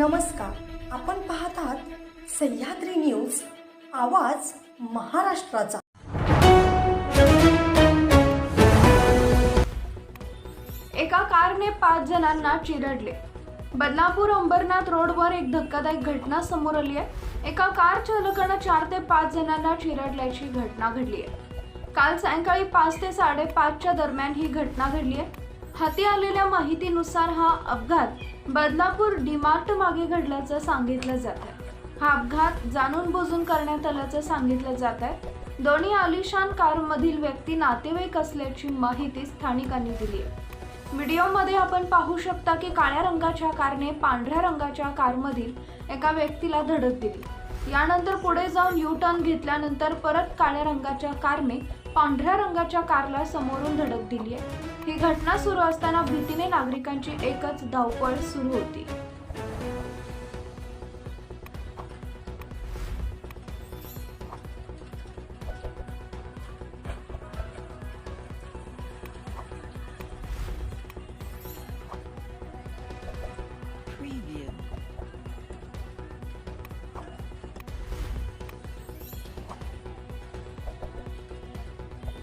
नमस्कार. आपण पाहत आहात सह्याद्री न्यूज आवाज महाराष्ट्राचा. एका कारने पाच जणांना चिरडले. बदलापूर अंबरनाथ रोडवर एक धक्कादायक घटना समोर आली आहे. एका कार चालकानं चार ते पाच जणांना चिरडल्याची घटना घडली आहे. काल सायंकाळी पाच ते साडेपाचच्या दरम्यान ही घटना घडली आहे. हाती आलेल्या माहितीनुसार हा अपघात बदलापूर डीमार्ट मागे घडल्याचं सांगितलं जात आहे हा अपघात जाणून बुजून करण्यात आल्याचं सांगितलं जात आहे दोन्ही आलिशान कारमधील व्यक्ती नातेवाईक असल्याची माहिती स्थानिकांनी दिली आहे. व्हिडिओमध्ये आपण पाहू शकता की काळ्या रंगाच्या कारने पांढऱ्या रंगाच्या कारमधील एका व्यक्तीला धडक दिली. यानंतर पुढे जाऊन यू टर्न घेतल्यानंतर परत काळ्या रंगाच्या कारने पांढऱ्या रंगाच्या कारला समोरून धडक दिली आहे ही घटना सुरू असताना भीतीने नागरिकांची एकच धावपळ सुरू होती.